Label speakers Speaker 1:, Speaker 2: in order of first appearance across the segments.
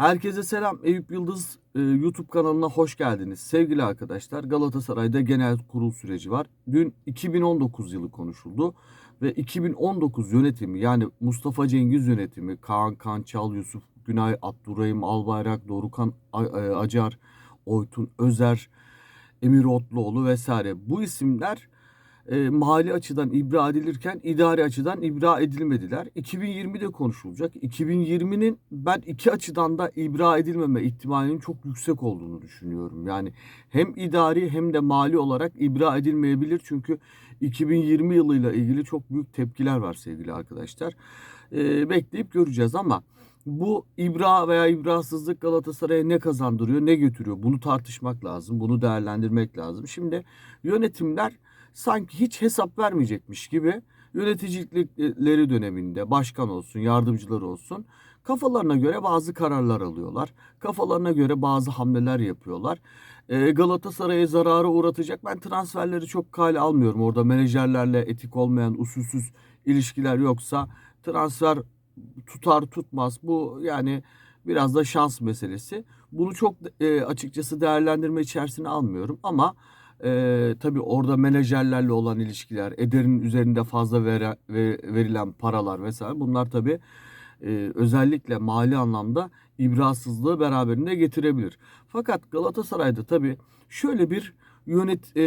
Speaker 1: Herkese selam. Eyüp Yıldız e, YouTube kanalına hoş geldiniz. Sevgili arkadaşlar Galatasaray'da genel kurul süreci var. Dün 2019 yılı konuşuldu ve 2019 yönetimi yani Mustafa Cengiz yönetimi, Kaan Kançal, Yusuf Günay, Abdurrahim Albayrak, Dorukan e, Acar, Oytun Özer, Emir Otluoğlu vesaire bu isimler e, mali açıdan ibra edilirken idari açıdan ibra edilmediler. 2020'de konuşulacak. 2020'nin ben iki açıdan da ibra edilmeme ihtimalinin çok yüksek olduğunu düşünüyorum. Yani hem idari hem de mali olarak ibra edilmeyebilir. Çünkü 2020 yılıyla ilgili çok büyük tepkiler var sevgili arkadaşlar. E, bekleyip göreceğiz ama bu ibra veya ibrasızlık Galatasaray'a ne kazandırıyor, ne götürüyor? Bunu tartışmak lazım, bunu değerlendirmek lazım. Şimdi yönetimler sanki hiç hesap vermeyecekmiş gibi yöneticilikleri döneminde başkan olsun, yardımcıları olsun kafalarına göre bazı kararlar alıyorlar. Kafalarına göre bazı hamleler yapıyorlar. Ee, Galatasaray'a zarara uğratacak. Ben transferleri çok kale almıyorum. Orada menajerlerle etik olmayan usulsüz ilişkiler yoksa transfer tutar tutmaz. Bu yani biraz da şans meselesi. Bunu çok e, açıkçası değerlendirme içerisine almıyorum ama e, tabii orada menajerlerle olan ilişkiler, ederin üzerinde fazla vere, ve, verilen paralar vesaire bunlar tabii e, özellikle mali anlamda ibrasızlığı beraberinde getirebilir. Fakat Galatasaray'da tabii şöyle bir yönet e,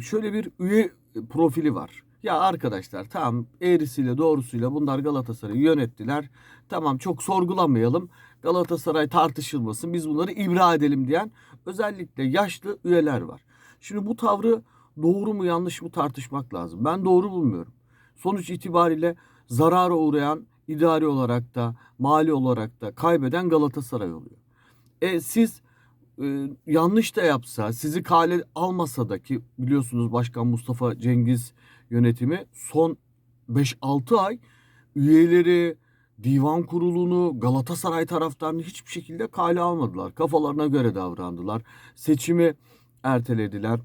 Speaker 1: şöyle bir üye profili var. Ya arkadaşlar tamam eğrisiyle doğrusuyla bunlar Galatasaray'ı yönettiler. Tamam çok sorgulamayalım. Galatasaray tartışılmasın. Biz bunları ibra edelim diyen özellikle yaşlı üyeler var. Şimdi bu tavrı doğru mu yanlış mı tartışmak lazım. Ben doğru bulmuyorum. Sonuç itibariyle zarara uğrayan idari olarak da mali olarak da kaybeden Galatasaray oluyor. E siz e, yanlış da yapsa sizi kale almasa da ki biliyorsunuz Başkan Mustafa Cengiz yönetimi son 5-6 ay üyeleri, divan kurulunu, Galatasaray taraftarını hiçbir şekilde kale almadılar. Kafalarına göre davrandılar. Seçimi ertelediler.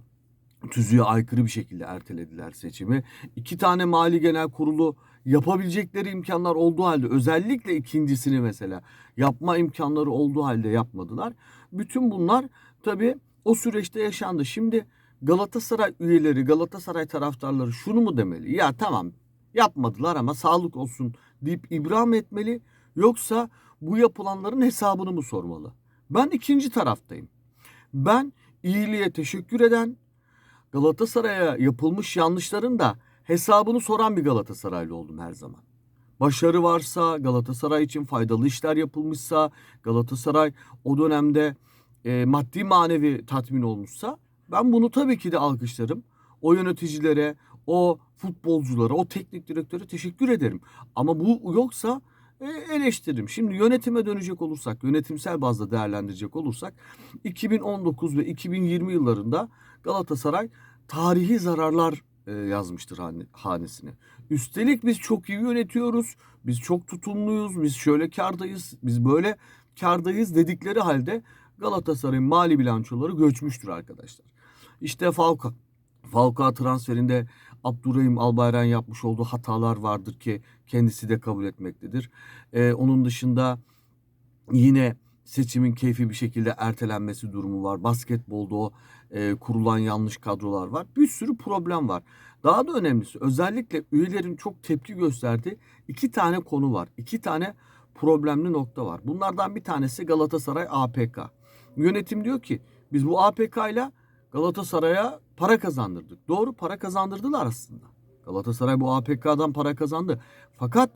Speaker 1: Tüzüğe aykırı bir şekilde ertelediler seçimi. İki tane mali genel kurulu yapabilecekleri imkanlar olduğu halde özellikle ikincisini mesela yapma imkanları olduğu halde yapmadılar. Bütün bunlar tabii o süreçte yaşandı. Şimdi Galatasaray üyeleri, Galatasaray taraftarları şunu mu demeli? Ya tamam yapmadılar ama sağlık olsun deyip ibram etmeli. Yoksa bu yapılanların hesabını mı sormalı? Ben ikinci taraftayım. Ben iyiliğe teşekkür eden, Galatasaray'a yapılmış yanlışların da hesabını soran bir Galatasaraylı oldum her zaman. Başarı varsa, Galatasaray için faydalı işler yapılmışsa, Galatasaray o dönemde e, maddi manevi tatmin olmuşsa ben bunu tabii ki de alkışlarım. O yöneticilere, o futbolculara, o teknik direktöre teşekkür ederim. Ama bu yoksa eleştiririm. Şimdi yönetime dönecek olursak, yönetimsel bazda değerlendirecek olursak 2019 ve 2020 yıllarında Galatasaray tarihi zararlar e, yazmıştır hane- hanesine. Üstelik biz çok iyi yönetiyoruz, biz çok tutumluyuz, biz şöyle kardayız, biz böyle kardayız dedikleri halde Galatasaray'ın mali bilançoları göçmüştür arkadaşlar. İşte Falcao, Falcao transferinde Abdurrahim Albayrak'ın yapmış olduğu hatalar vardır ki kendisi de kabul etmektedir. Ee, onun dışında yine seçimin keyfi bir şekilde ertelenmesi durumu var. Basketbolda o e, kurulan yanlış kadrolar var. Bir sürü problem var. Daha da önemlisi özellikle üyelerin çok tepki gösterdiği iki tane konu var. İki tane problemli nokta var. Bunlardan bir tanesi Galatasaray APK. Yönetim diyor ki biz bu APK ile Galatasaray'a para kazandırdık. Doğru para kazandırdılar aslında. Galatasaray bu APK'dan para kazandı. Fakat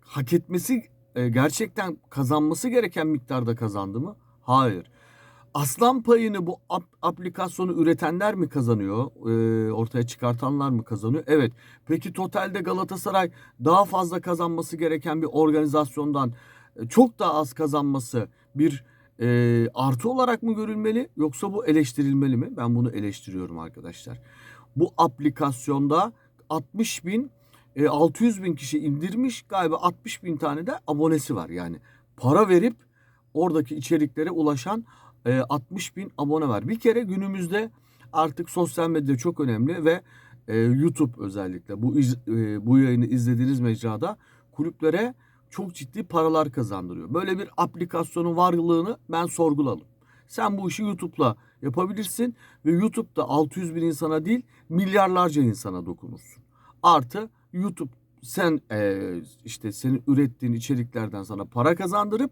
Speaker 1: hak etmesi e, gerçekten kazanması gereken miktarda kazandı mı? Hayır. Aslan payını bu ap- aplikasyonu üretenler mi kazanıyor? E, ortaya çıkartanlar mı kazanıyor? Evet. Peki totalde Galatasaray daha fazla kazanması gereken bir organizasyondan e, çok daha az kazanması bir e, artı olarak mı görülmeli yoksa bu eleştirilmeli mi? Ben bunu eleştiriyorum arkadaşlar. Bu aplikasyonda 60 bin e, 600 bin kişi indirmiş galiba 60 bin tane de abonesi var. Yani para verip oradaki içeriklere ulaşan e, 60 bin abone var. Bir kere günümüzde artık sosyal medya çok önemli ve e, YouTube özellikle bu iz- e, bu yayını izlediğiniz mecrada kulüplere çok ciddi paralar kazandırıyor. Böyle bir aplikasyonun varlığını ben sorguladım. Sen bu işi YouTube'la yapabilirsin ve YouTube'da 600 bin insana değil milyarlarca insana dokunursun. Artı YouTube sen e, işte senin ürettiğin içeriklerden sana para kazandırıp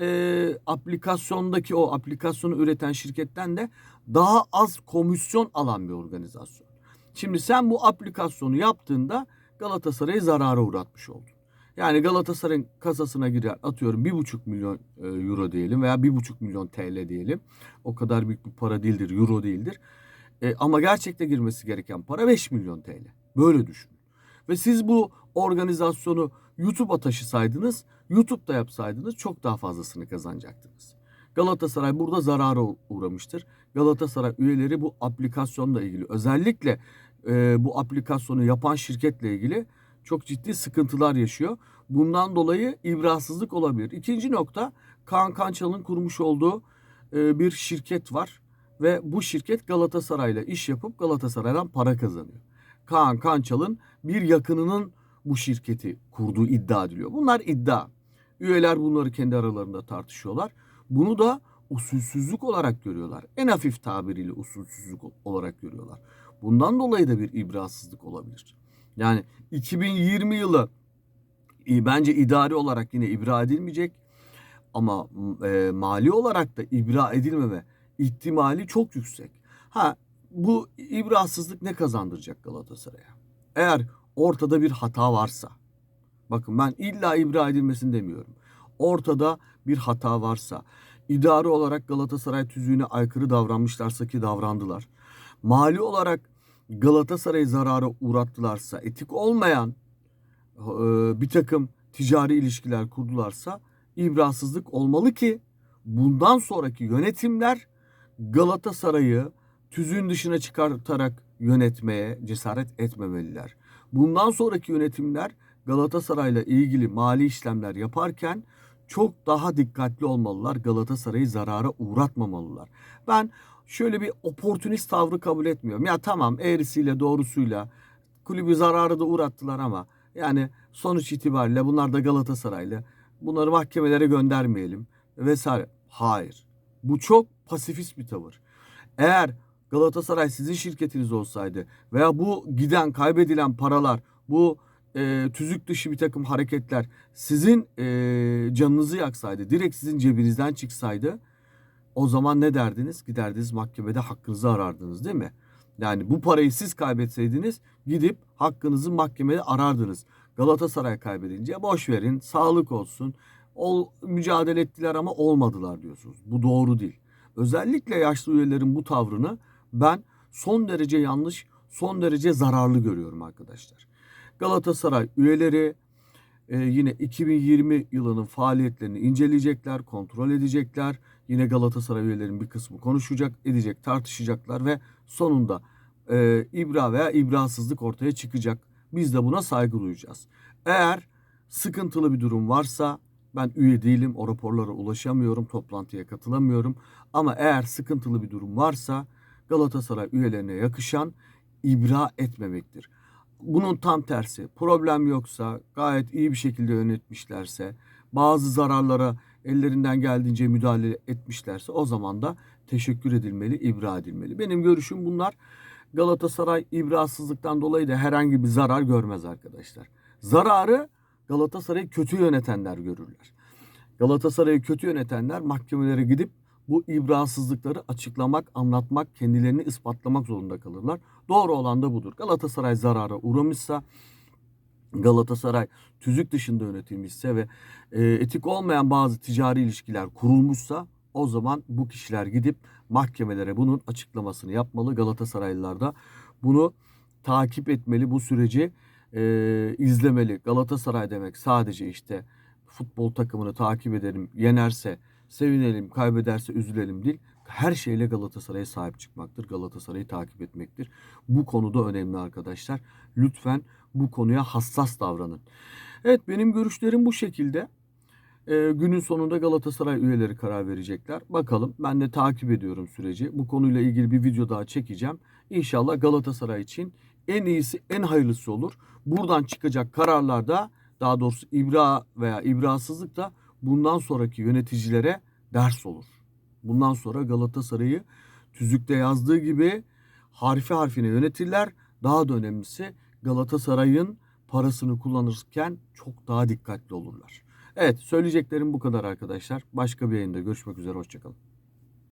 Speaker 1: e, aplikasyondaki o aplikasyonu üreten şirketten de daha az komisyon alan bir organizasyon. Şimdi sen bu aplikasyonu yaptığında Galatasaray'ı zarara uğratmış oldun. Yani Galatasaray'ın kasasına girer atıyorum bir buçuk milyon e, euro diyelim veya bir buçuk milyon TL diyelim. O kadar büyük bir para değildir, euro değildir. E, ama gerçekte girmesi gereken para 5 milyon TL. Böyle düşün. Ve siz bu organizasyonu YouTube'a taşısaydınız, YouTube'da yapsaydınız çok daha fazlasını kazanacaktınız. Galatasaray burada zarara uğramıştır. Galatasaray üyeleri bu aplikasyonla ilgili özellikle e, bu aplikasyonu yapan şirketle ilgili çok ciddi sıkıntılar yaşıyor. Bundan dolayı ibrasızlık olabilir. İkinci nokta Kaan Kançal'ın kurmuş olduğu e, bir şirket var ve bu şirket Galatasaray'la iş yapıp Galatasaray'dan para kazanıyor. Kaan Kançal'ın bir yakınının bu şirketi kurduğu iddia ediliyor. Bunlar iddia. Üyeler bunları kendi aralarında tartışıyorlar. Bunu da usulsüzlük olarak görüyorlar. En hafif tabiriyle usulsüzlük olarak görüyorlar. Bundan dolayı da bir ibrasızlık olabilir. Yani 2020 yılı e, bence idari olarak yine ibra edilmeyecek ama e, mali olarak da ibra edilmeme ihtimali çok yüksek. Ha bu ibrasızlık ne kazandıracak Galatasaray'a? Eğer ortada bir hata varsa, bakın ben illa ibra edilmesini demiyorum. Ortada bir hata varsa, idari olarak Galatasaray tüzüğüne aykırı davranmışlarsa ki davrandılar. Mali olarak Galatasaray'ı zarara uğrattılarsa, etik olmayan e, bir takım ticari ilişkiler kurdularsa ibrasızlık olmalı ki bundan sonraki yönetimler Galatasaray'ı tüzüğün dışına çıkartarak yönetmeye cesaret etmemeliler. Bundan sonraki yönetimler Galatasaray'la ilgili mali işlemler yaparken çok daha dikkatli olmalılar. Galatasaray'ı zarara uğratmamalılar. Ben şöyle bir oportunist tavrı kabul etmiyorum. Ya tamam eğrisiyle doğrusuyla kulübü zararı da uğrattılar ama yani sonuç itibariyle bunlar da Galatasaraylı. Bunları mahkemelere göndermeyelim vesaire. Hayır. Bu çok pasifist bir tavır. Eğer Galatasaray sizin şirketiniz olsaydı veya bu giden kaybedilen paralar bu e, tüzük dışı bir takım hareketler sizin e, canınızı yaksaydı direkt sizin cebinizden çıksaydı o zaman ne derdiniz? Giderdiniz mahkemede hakkınızı arardınız değil mi? Yani bu parayı siz kaybetseydiniz gidip hakkınızı mahkemede arardınız. Galatasaray kaybedince boş verin sağlık olsun. Ol, mücadele ettiler ama olmadılar diyorsunuz. Bu doğru değil. Özellikle yaşlı üyelerin bu tavrını ben son derece yanlış, son derece zararlı görüyorum arkadaşlar. Galatasaray üyeleri e, yine 2020 yılının faaliyetlerini inceleyecekler, kontrol edecekler. Yine Galatasaray üyelerinin bir kısmı konuşacak, edecek, tartışacaklar ve sonunda e, ibra veya ibrasızlık ortaya çıkacak. Biz de buna saygı duyacağız. Eğer sıkıntılı bir durum varsa ben üye değilim, o raporlara ulaşamıyorum, toplantıya katılamıyorum. Ama eğer sıkıntılı bir durum varsa Galatasaray üyelerine yakışan ibra etmemektir. Bunun tam tersi problem yoksa gayet iyi bir şekilde yönetmişlerse bazı zararlara ellerinden geldiğince müdahale etmişlerse o zaman da teşekkür edilmeli, ibra edilmeli. Benim görüşüm bunlar. Galatasaray ibrasızlıktan dolayı da herhangi bir zarar görmez arkadaşlar. Zararı Galatasaray'ı kötü yönetenler görürler. Galatasaray'ı kötü yönetenler mahkemelere gidip bu ibrasızlıkları açıklamak, anlatmak, kendilerini ispatlamak zorunda kalırlar. Doğru olan da budur. Galatasaray zarara uğramışsa, Galatasaray tüzük dışında yönetilmişse ve e, etik olmayan bazı ticari ilişkiler kurulmuşsa o zaman bu kişiler gidip mahkemelere bunun açıklamasını yapmalı. Galatasaraylılar da bunu takip etmeli, bu süreci e, izlemeli. Galatasaray demek sadece işte futbol takımını takip edelim, yenerse sevinelim, kaybederse üzülelim değil. Her şeyle Galatasaray'a sahip çıkmaktır. Galatasaray'ı takip etmektir. Bu konuda önemli arkadaşlar. Lütfen bu konuya hassas davranın. Evet benim görüşlerim bu şekilde. Ee, günün sonunda Galatasaray üyeleri karar verecekler. Bakalım ben de takip ediyorum süreci. Bu konuyla ilgili bir video daha çekeceğim. İnşallah Galatasaray için en iyisi en hayırlısı olur. Buradan çıkacak kararlar da daha doğrusu ibra veya ibrasızlık da bundan sonraki yöneticilere ders olur. Bundan sonra Galatasaray'ı tüzükte yazdığı gibi harfi harfine yönetirler. Daha da önemlisi Galatasaray'ın parasını kullanırken çok daha dikkatli olurlar. Evet söyleyeceklerim bu kadar arkadaşlar. Başka bir yayında görüşmek üzere. Hoşçakalın.